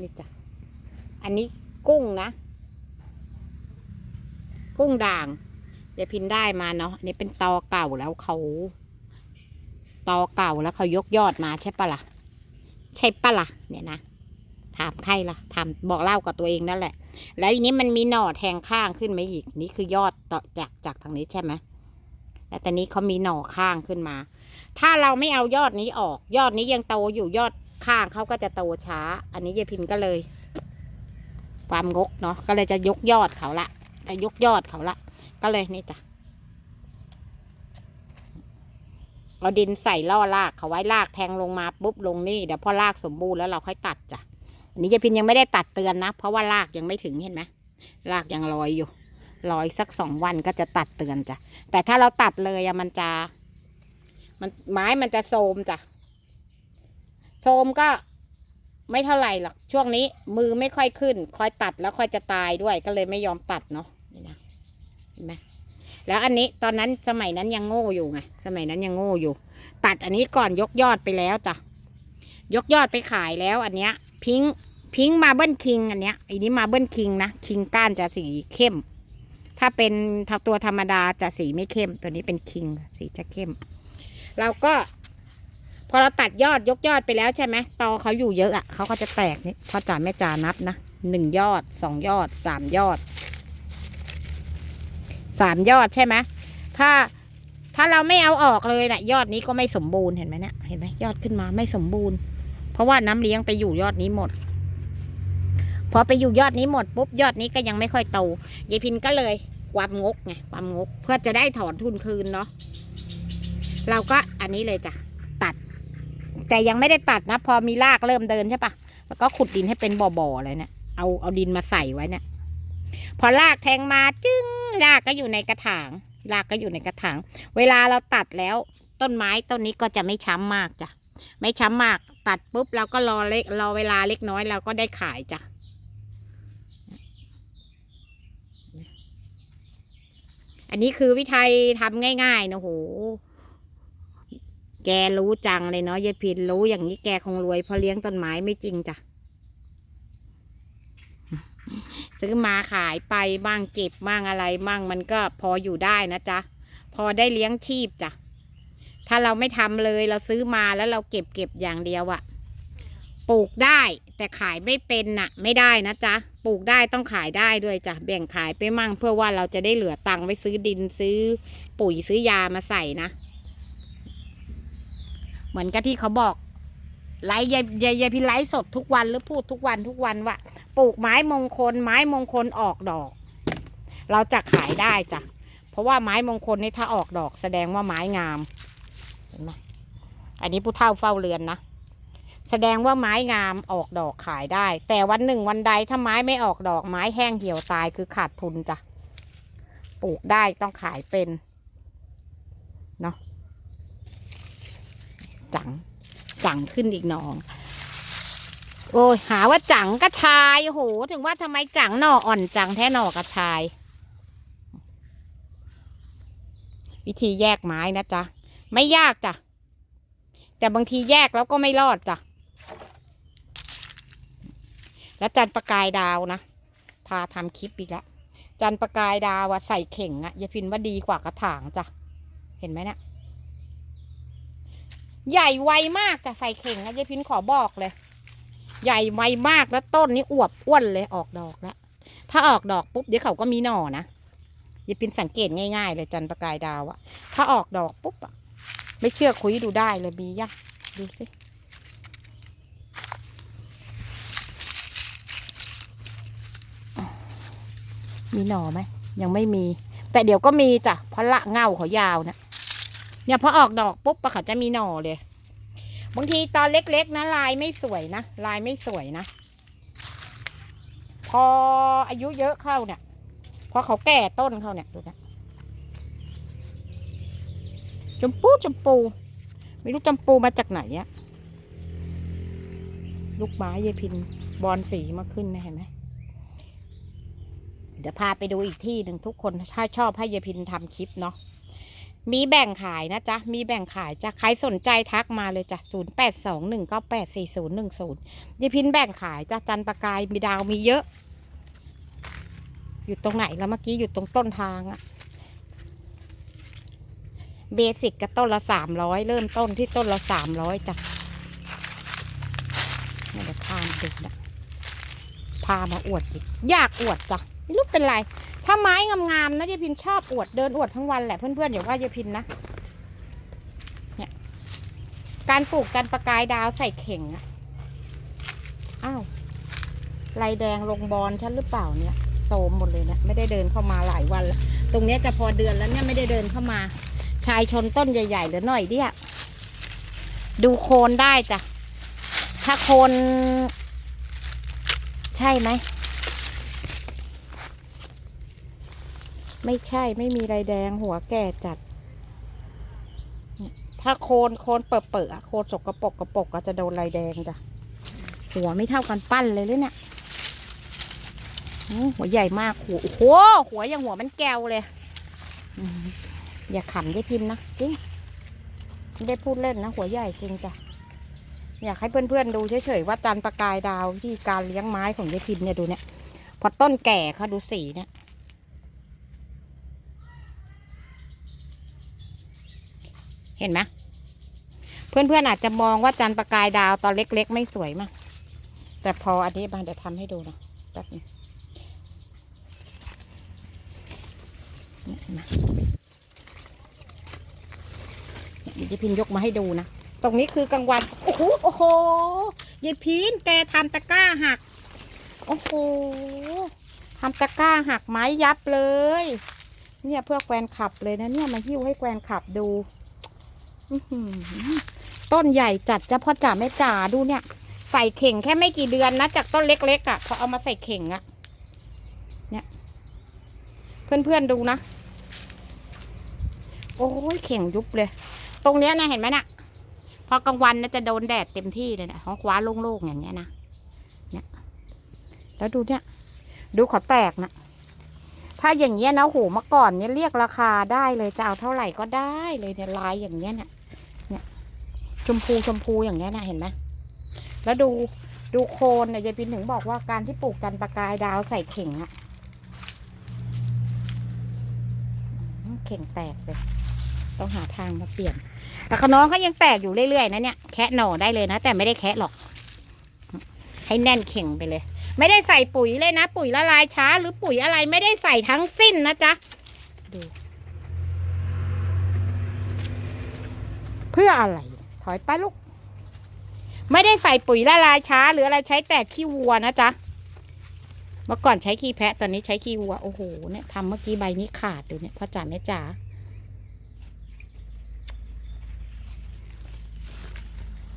นี่จ้ะ อันนี้กุ้งนะ กุ้งด่างเดี๋ยวพินได้มาเนาะอันนี้เป็นตอเก่าแล้วเขา ตอเก่าแล้วเขายกยอดมาใช่ปะล่ะ ใช่ปะล่ะ เนี่ยนะ ถามใครล่ะ ถามบอกเล่ากับตัวเองนั่นแหละ แล้วอันนี้มันมีหน่อแทงข้างขึ้นมาอีก นี่คือยอดต่อจากจากทางนี้ใช่ไหมแล้วตอนนี้เขามีหน่อข้างขึ้นมา ถ้าเราไม่เอายอดนี้ออก ยอดนี้ยังโตอยู่ยอด ข้างเขาก็จะโตช้า อันนี้ยายพินก็เลย ความงกเนาะก็เลยจะยกยอดเขาละจะยกยอดเขาละ ก็เลยนี่จ้ะเอาดินใส่ล่อรากเขาไว้รากแทงลงมาปุ๊บลงนี่เดี๋ยวพอรากสมบูรณ์แล้วเราค่อยตัดจ้ะอันนี้ยายพินยังไม่ได้ตัดเตือนนะ เพราะว่ารากยังไม่ถึงเห็นไหมรากยังลอยอยู่ลอยสักสองวันก็จะตัดเตือนจ้ะแต่ถ้าเราตัดเลยอะมันจะ มันไม้มันจะโทรมจ้ะ โทมก็ไม่เท่าไหร่หรอกช่วงนี้ มือไม่ค่อยขึ้น คอยตัดแล้วคอยจะตายด้วยก็เลยไม่ยอมตัดเนาะนี่นะเห็นไหมแล้วอันนี้ตอนนั้นสมัยนั้นยังโง่อยู่ไงสมัยนั้นยังโง่อยู่ ตัดอันนี้ก่อนยกยอดไปแล้วจ้ะยกยอดไปขายแล้ว อันเนี้ย พิงพิงมาเบิ้ลคิงอันเนี้ยอันนี้มาเบิ้ลคิงนะคิงก้านจะสีเข้ม ถ้าเป็นตัวธรรมดาจะสีไม่เข้ม ตัวนี้เป็นคิงสีจะเข้ม เราก็ พอเราตัดยอดยกยอดไปแล้วใช่ไหมตอเขาอยู่เยอะอะ่ะเขาก็จะแตกนี่พ่อจ๋าแม่จ๋านับนะหนึ่งยอดสองยอดสามยอดสามยอดใช่ไหมถ้าถ้าเราไม่เอาออกเลยนะ่ะ ยอดนี้ก็ไม่สมบูรณ์เห็นไหมเนี่ยเห็นไหมยอดขึ้นมาไม่สมบูรณ์ เพราะว่าน้ำเลี้ยงไปอยู่ยอดนี้หมด พอไปอยู่ยอดนี้หมดปุ๊บยอดนี้ก็ยังไม่ค่อยโตยายพินก็เลยความงกไงความงก เพื่อจะได้ถอนทุนคืนเนาะเราก็อันนี้เลยจ้ะ แต่ยังไม่ได้ตัดนะ พอมีรากเริ่มเดินใช่ปะแล้วก็ขุดดินให้เป็นบ่อๆเลยเนี่ยเอาเอาดินมาใส่ไว้เนี่ยพอรากแทงมาจึ้งรากก็อยู่ในกระถางรากก็อยู่ในกระถาง เวลาเราตัดแล้ว ต้นไม้ต้นนี้ก็จะไม่ช้ำมากจ้ะไม่ช้ำมาก ตัดปุ๊บเราก็รอเล็กรอเวลาเล็กน้อยเราก็ได้ขายจ้ะอันนี้คือวิธีทำง่ายๆนะโห แกรู้จังเลยเนาะยายพินรู้อย่างนี้แกคงรวยเพราะเลี้ยงต้นไม้ไม่จริงจ้ะซื้อมาขายไปบ้างเก็บบ้างอะไรบ้างมันก็พออยู่ได้นะจ๊ะพอได้เลี้ยงชีพจ้ะถ้าเราไม่ทำเลยเราซื้อมาแล้วเราเก็บเก็บอย่างเดียวอะปลูกได้แต่ขายไม่เป็นน่ะ ไม่ได้นะจ๊ะปลูกได้ต้องขายได้ด้วยจ้ะแบ่งขายไปมั่งเพื่อว่าเราจะได้เหลือตังค์ไว้ซื้อดินซื้อปุ๋ยซื้อยามาใส่นะ เหมือนกับที่เขาบอกไลฟ์ยายยายยายพี่ไลฟ์สดทุกวันหรือพูดทุกวันทุกวันว่าปลูกไม้มงคล ไม้มงคลออกดอก เราจะขายได้จ้ะเพราะว่าไม้มงคลนี่ถ้าออกดอกแสดงว่าไม้งามเห็นไหมอันนี้ผู้เฒ่าเฝ้าเรือนนะแสดงว่าไม้งามออกดอกขายได้ แต่วันหนึ่งวันใดถ้าไม้ไม่ออกดอกไม้แห้งเหี่ยวตายคือขาดทุนจ้ะปลูกได้ต้องขายเป็น เนาะ จัง จังขึ้นอีกหนอง โอ้ยหาว่าจังกระชายโหถึงว่าทำไมจังหน่ออ่อนจังแท้หน่อกระชาย วิธีแยกไม้นะจ๊ะ ไม่ยากจ้ะ แต่บางทีแยกแล้วก็ไม่รอดจ้ะ แล้วจันประกายดาวนะ พาทำคลิปอีกแล้วจันประกายดาวอะใส่เข่งอะยายพินว่าดีกว่ากระถางจ้ะ เห็นไหมเนะี่ย ใหญ่ไวมากจะใส่เข่งนะยายพินขอบอกเลย ใหญ่ไวมากแล้วต้นนี้อวบอ้วนเลยออกดอกแล้วถ้าออกดอกปุ๊บเดี๋ยวเขาก็มีหน่อนะยายพินสังเกตง่ายๆเลยจันประกายดาวอะถ้าออกดอกปุ๊บอะไม่เชื่อคุยดูได้เลยมียังดูสิมีหน่อไหมยังไม่มี แต่เดี๋ยวก็มีจ้ะเพราะละเง่าเขายาวนะ เนี่ยพอออกดอกปุ๊บปะเขาจะมีหน่อเลย บางทีตอนเล็กๆนะลายไม่สวยนะลายไม่สวยนะ พออายุเยอะเข้าเนี่ยพอเขาแก่ต้นเขาเนี่ยดูนะจมปูจมปู ไม่รู้จมปูมาจากไหนอะลูกไม้ยายพินบอลสีมาขึ้นนะเห็นไหมเดี๋ยวพาไปดูอีกที่หนึ่งทุกคน ถ้าชอบให้ยายพินทำคลิปเนาะ มีแบ่งขายนะจ๊ะ มีแบ่งขายจ้ะ ใครสนใจทักมาเลยจ้ะ0 8 2 1 9 8 4 0 1 0ยายพินแบ่งขายจ้ะ จันประกาย มีดาวมีเยอะ อยู่ตรงไหนแล้วเมื่อกี้อยู่ตรงต้นทางอะเบสิกก็ต้นละสามร้อยเริ่มต้นที่ต้นละสามร้อยจ้ะนี่เดี๋ยวพามาดูนะพามาอวดอีก อยากอวดจ้ะไม่รู้เป็นไร ถ้าไม้งามๆนะยายพินชอบอวดเดินอวดทั้งวันแหละเพื่อนๆอย่าว่ายายพินนะเนี่ยการปลูกกันประกายดาวใส่เข่งอะอ้าวลายแดงลงบอลฉันหรือเปล่าเนี่ยโซมหมดเลยเนะไม่ได้เดินเข้ามาหลายวันแล้วตรงเนี้ยจะพอเดือนแล้วเนี่ยไม่ได้เดินเข้ามา ชายชนต้นใหญ่ๆเหลือหน่อยเดียดูโคนได้จ้ะถ้าโคน ใช่ไหม ไม่ใช่ไม่มีไรแดงหัวแก่จัด ถ้าโคนโคนเปิดเปิดอะโคนสกระปรกกระปรกก็จะโดนไรแดงจ้ะ หัวไม่เท่ากันปั้นเลยเลยเนี่ยหัวใหญ่มากหัวโอ้โหหัวอย่างหัวมันแก้วเลย อย่าขำได้พิมพ์นะจริงไม่ได้พูดเล่นนะ หัวใหญ่จริงจ้ะอยากให้เพื่อนๆดูเฉยๆว่าจันประกายดาวที่การเลี้ยงไม้ของยายพิมพ์เนี่ยดูเนี่ย พอต้นแก่เขาดูสีเนี่ย เห็นไหมเพื่อนๆอาจจะมองว่าจันประกายดาวตอนเล็ก ๆ ไม่สวยมาก แต่พออันนี้มาเดี๋ยวทำให้ดูนะแป๊บนึงเนี่ยเห็นไหมเนี่ยเดี๋ยวยายพินยกมาให้ดูนะ ตรงนี้คือกลางวัน โอ้โห โอ้โหยายพินแกทำตะกร้าหัก โอ้โหทำตะกร้าหักไม้ยับเลย เนี่ยเพื่อแกวนขับเลยนะเนี่ยมาหิ้วให้แกวนขับดู ต้นใหญ่จัดจะพ่อจ๋าแม่จ๋าดูเนี่ย ใส่เข่งแค่ไม่กี่เดือนนะ จากต้นเล็กๆอะ่ะพอเอามาใส่เข่งอะ่ะ เนี่ย เพื่อนๆดูนะ โอ้ยเข่งยุบเลย ตรงเนี้ยนะเห็นไหมน่ะพอกลางวันนะจะโดนแดดเต็มที่เลยนะท้องคว้าโล่งๆอย่างเงี้ยนะเนี่ยแล้วดูเนี่ย ดูเขาแตกนะ ถ้าอย่างเงี้ยนะโหเมื่อก่อนเนี่ยเรียกราคาได้เลยจะเอาเท่าไหร่ก็ได้เลยเนี่ยลายอย่างเงี้ยเนี่ยเนี่ยชมพูชมพูอย่างเงี้ยนะเห็นไหมแล้วดูดูโคนเนี่ยยายพินถึงบอกว่าการที่ปลูกจันประกายดาวใส่เข่งอะเข่งแตกเลยต้องหาทางมาเปลี่ยนแต่ขน้องเขายังแตกอยู่เรื่อยๆนะเนี่ยแคะหน่อได้เลยนะแต่ไม่ได้แคะหรอก ให้แน่นเข่งไปเลย ไม่ได้ใส่ปุ๋ยเลยนะ ปุ๋ยละลายช้า หรือปุ๋ยอะไรไม่ได้ใส่ทั้งสิ้นนะจ๊ะดูเพื่ออะไร ถอยไปลูก ไม่ได้ใส่ปุ๋ยละลายช้า หรืออะไรใช้แต่ขี้วัวนะจ๊ะเมื่อก่อนใช้ขี้แพะตอนนี้ใช้ขี้วัวโอ้โหเนี่ยทำเมื่อกี้ใบนี้ขาดดูเนี่ยพ่อจ๋าแม่จ๋า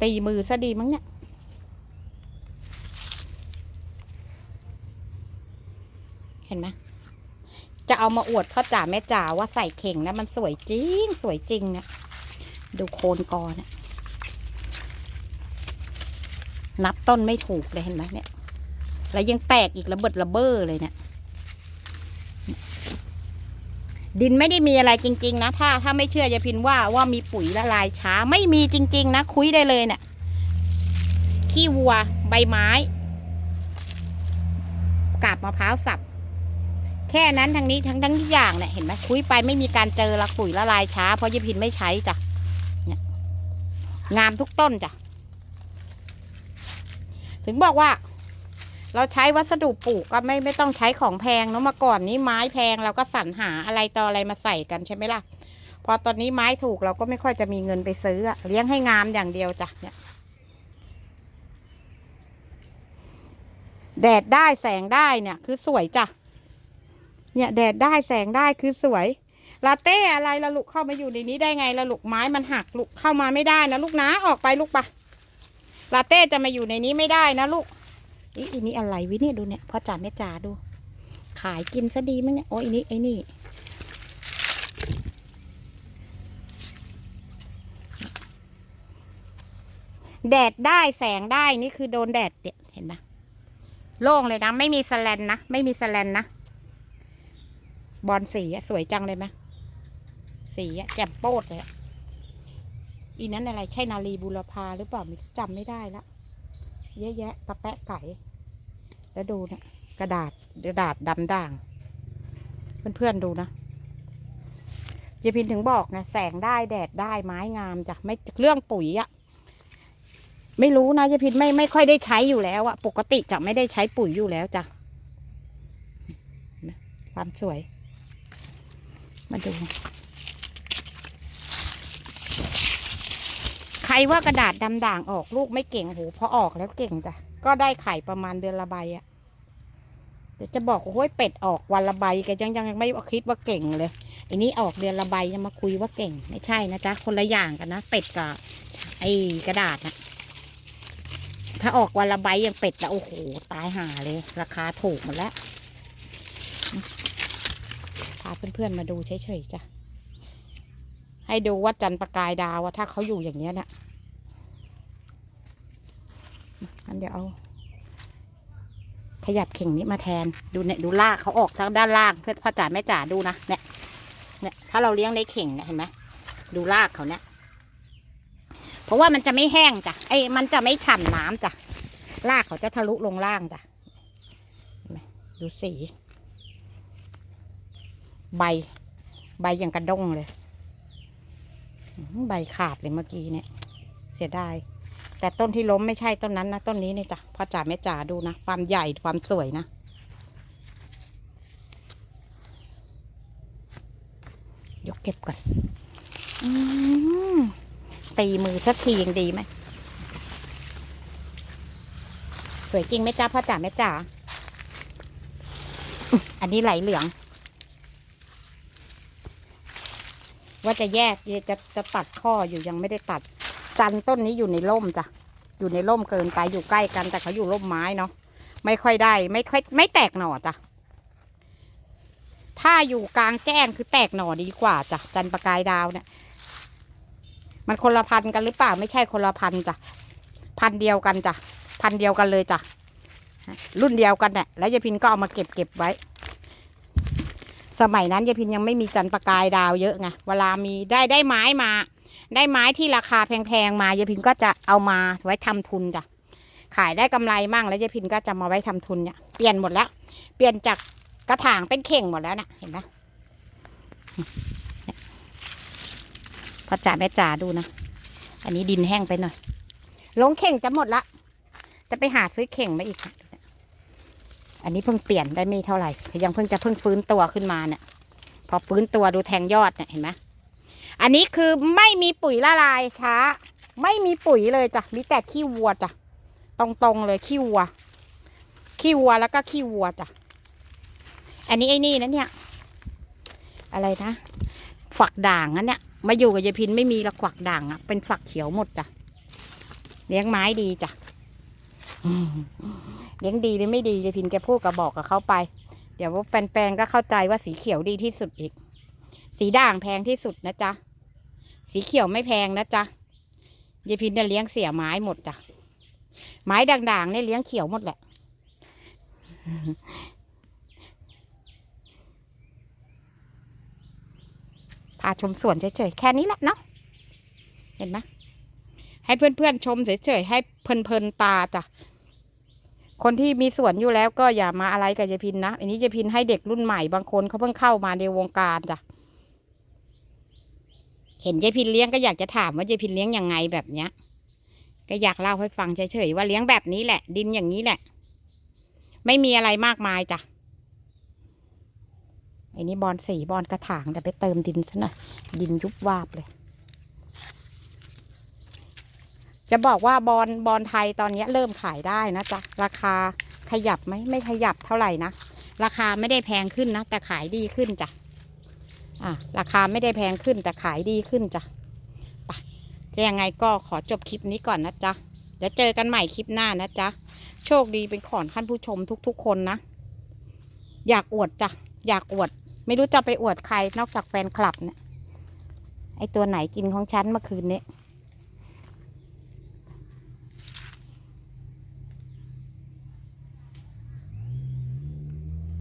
ตีมือซะดีมั้งเนี่ย เห็นไหมจะเอามาอวดพ่อจ๋าแม่จ๋าว่าใส่เข่งนะมันสวยจริง สวยจริงอะดูโคนกอนะนับต้นไม่ถูกเลยเห็นไหมเนี่ย แล้วยังแตกอีกระเบิดระเบ้อเลยเนี่ยดินไม่ได้มีอะไรจริง ๆ นะ ถ้าถ้าไม่เชื่อจะพินว่าว่ามีปุ๋ยละลายช้าไม่มีจริง ๆ นะ คุยได้เลยเนี่ยขี้วัว ใบไม้ กาบมะพร้าวสับ ค่นั้นทั้งนี้ทั้งทั้งทุกอย่างเนี่ยเห็นไหมคุยไปไม่มีการเจอละปุ๋ยละลายช้า เพราะยายพินไม่ใช้จ้ะเนี่ยงามทุกต้นจ้ะถึงบอกว่า เราใช้วัสดุปลูกก็ไม่ไม่ต้องใช้ของแพงเนาะมื่อก่อนนี้ไม้แพงเราก็สรรหาอะไรต่ออะไรมาใส่กันใช่ไหมล่ะ พอตอนนี้ไม้ถูกเราก็ไม่ค่อยจะมีเงินไปซื้อเลี้ยงให้งามอย่างเดียวจ้ะเนี่ยแดดได้แสงได้เนี่ยคือสวยจ้ะ เนี่ยแดดได้แสงได้คือสวย ลาเต้อะไรละลูกเข้ามาอยู่ในนี้ได้ไงละลูกไม้มันหักลูกเข้ามาไม่ได้นะลูกนะออกไปลูกปะลาเต้จะมาอยู่ในนี้ไม่ได้นะลูกอีอีนี่อะไรวิเนี่ยดูเนี่ยพ่อจ๋าแม่จ๋าดู ขายกินซะดีมั้งเนี่ยโอ้ยอีนี่ไอ้นี่แดดได้แสงได้นี่คือโดนแดดเนี่ยเห็นไหมโล่งเลยนะ ไม่มีสแลนนะ ไม่มีสแลนนะ บอลสีอะสวยจังเลยไหมสีอะแจ่มโป๊ดเลยอีนั้นอะไร ใช่นาลีบุรพาหรือเปล่าจำไม่ได้ละเยอะแยะตะแปะไก่แล้วดูเนี่ยกระดาษกระดาษดำด่าง เพื่อนๆดูนะยายพินถึงบอกนะแสงได้แดดได้ไม้งามจ้ะไม่เรื่องปุ๋ยอะไม่รู้นะยายพินไม่ไม่ค่อยได้ใช้อยู่แล้วอะปกติจะไม่ได้ใช้ปุ๋ยอยู่แล้วจ้ะความสวย มาดู ใครว่ากระดาษดำด่างออกลูกไม่เก่งโหพอออกแล้วเก่งจ้ะ ก็ได้ไข่ประมาณเดือนละใบอะเดี๋ยวจะบอกว่าโอ้ยเป็ดออกวันละใบแกยังยังไม่คิดว่าเก่งเลยไอันนี้ออกเดือนละใบจะมาคุยว่าเก่ง ไม่ใช่นะจ๊ะคนละอย่างกันนะเป็ดกับไอ้กระดาษนะถ้าออกวันละใบอย่างเป็ดละโอ้โหตายห่าเลย ราคาถูกหมดแล้วาเพื่อนๆมาดูเฉยๆจ้ะ ให้ดูว่าจันทร์ประกายดาวว่าถ้าเขาอยู่อย่างเนี้ยนี่ยอันเดี๋ยวเอา ขยับเข่งนี้มาแทนดูเนี่ยดูลากเขาออกทางด้านล่างเพื่อพ่อจ๋าแม่จ๋าดูนะเนี่ยเนี่ยถ้าเราเลี้ยงในเข่งเนี่ยเห็นไหมดูลากเขาเนี่ยเพราะว่ามันจะไม่แห้งจ้ะไอ้มันจะไม่ฉ่ำน้ำจ้ะลากเขาจะทะลุลงล่างจ้ะดูสี ใบ ใบอย่างกระด้งเลย ใบขาดเลยเมื่อกี้เนี่ย เสียดาย แต่ต้นที่ล้มไม่ใช่ต้นนั้นนะ ต้นนี้นี่จ้ะพ่อจ๋าแม่จ๋าดูนะ ความใหญ่ความสวยนะยกเก็บก่อนอตีมือสักทียังดีไหม สวยจริงไหมจ้าพ่อจ๋าแม่จ๋า อันนี้ไหลเหลือง ว่าจะแยกจะจะตัดข้ออยู่ยังไม่ได้ตัด จันต้นนี้อยู่ในร่มจ้ะอยู่ในร่มเกินไปอยู่ใกล้กันแต่เขาอยู่ร่มไม้เนาะไม่ค่อยได้ ไม่ค่อยไม่แตกหน่อจ้ะถ้าอยู่กลางแจ้งคือแตกหน่อดีกว่าจ้ะจันประกายดาวเนี่ยมันคนละพันกันหรือเปล่าไม่ใช่คนละพันจ้ะพันเดียวกันจ้ะพันเดียวกันเลยจ้ะรุ่นเดียวกันเนี่ยแล้วยายพินก็เอามาเก็บเก็บไว้ สมัยนั้นยายพินยังไม่มีจันทร์ประกายดาวเยอะไงเวลามีได้ได้ไม้มา ได้ไม้ที่ราคาแพงๆมายายพินก็จะเอามาไว้ทำทุนจ้ะขายได้กำไรมั่งแล้วยายพินก็จะมาไว้ทำทุนเนี่ยเปลี่ยนหมดแล้วเปลี่ยนจากกระถางเป็นเข่งหมดแล้วนะเห็นไหมเนี่ยพอจ่าแม่จ๋าดูนะ อันนี้ดินแห้งไปหน่อย ลงเข่งจะหมดละ จะไปหาซื้อเข่งมาอีกค่ะ อันนี้เพิ่งเปลี่ยนได้ไม่เท่าไหร่ยังเพิ่งจะเพิ่งฟื้นตัวขึ้นมาเนี่ยพอฟื้นตัวดูแทงยอดเนี่ยเห็นไหมอันนี้คือไม่มีปุ๋ยละลายช้า ไม่มีปุ๋ยเลยจ้ะมีแต่ขี้วัวจ้ะตรงๆเลยขี้วัว ขี้วัวแล้วก็ขี้วัวจ้ะอันนี้ไอ้นี่นะเนี่ย อะไรนะฝักด่างนั่นเนี่ยมาอยู่กับยายพินไม่มีละฝักด่างอะเป็นฝักเขียวหมดจ้ะเลี้ยงไม้ดีจ้ะ เลี้ยงดีหรือไม่ดียายพินแกพูดกับบอกกับเขาไป เดี๋ยวแฟนๆก็เข้าใจว่าสีเขียวดีที่สุดอีก สีด่างแพงที่สุดนะจ๊ะ สีเขียวไม่แพงนะจ๊ะยายพินเนี่ยเลี้ยงเสียไม้หมดจ้ะ ไม้ด่างๆเนี่ยเลี้ยงเขียวหมดแหละ พาชมสวนเฉยๆ แค่นี้แหละเนาะ เห็นไหมให้เพื่อนๆชมเฉยๆ ให้เพลินๆตาจ้ะ คนที่มีสวนอยู่แล้วก็อย่ามาอะไรกับยายพินนะ อันนี้ยายพินให้เด็กรุ่นใหม่บางคนเขาเพิ่งเข้ามาในวงการจ้ะ เห็นยายพินเลี้ยงก็อยากจะถามว่ายายพินเลี้ยงยังไงแบบเนี้ย ก็อยากเล่าให้ฟังเฉยๆว่าเลี้ยงแบบนี้แหละ ดินอย่างนี้แหละ ไม่มีอะไรมากมายจ้ะอ้นี่บอลสีบอลกระถางเดี๋ยวไปเติมดินซะหน่อยดินยุบวาบเลย จะบอกว่าบอลบอลไทยตอนนี้เริ่มขายได้นะจ๊ะ ราคาขยับไหมไม่ขยับเท่าไหร่นะ ราคาไม่ได้แพงขึ้นนะ แต่ขายดีขึ้นจ้ะอะราคาไม่ได้แพงขึ้นแต่ขายดีขึ้นจ้ะไปจะยังไงก็ขอจบคลิปนี้ก่อนนะจ๊ะเดี๋ยวเจอกันใหม่คลิปหน้านะจ๊ะ โชคดีเป็นของท่านผู้ชมทุกๆ คนนะ อยากอวดจ้ะ อยากอวด ไม่รู้จะไปอวดใครนอกจากแฟนคลับเนี่ยไอตัวไหนกินของฉันเมื่อคืนนี้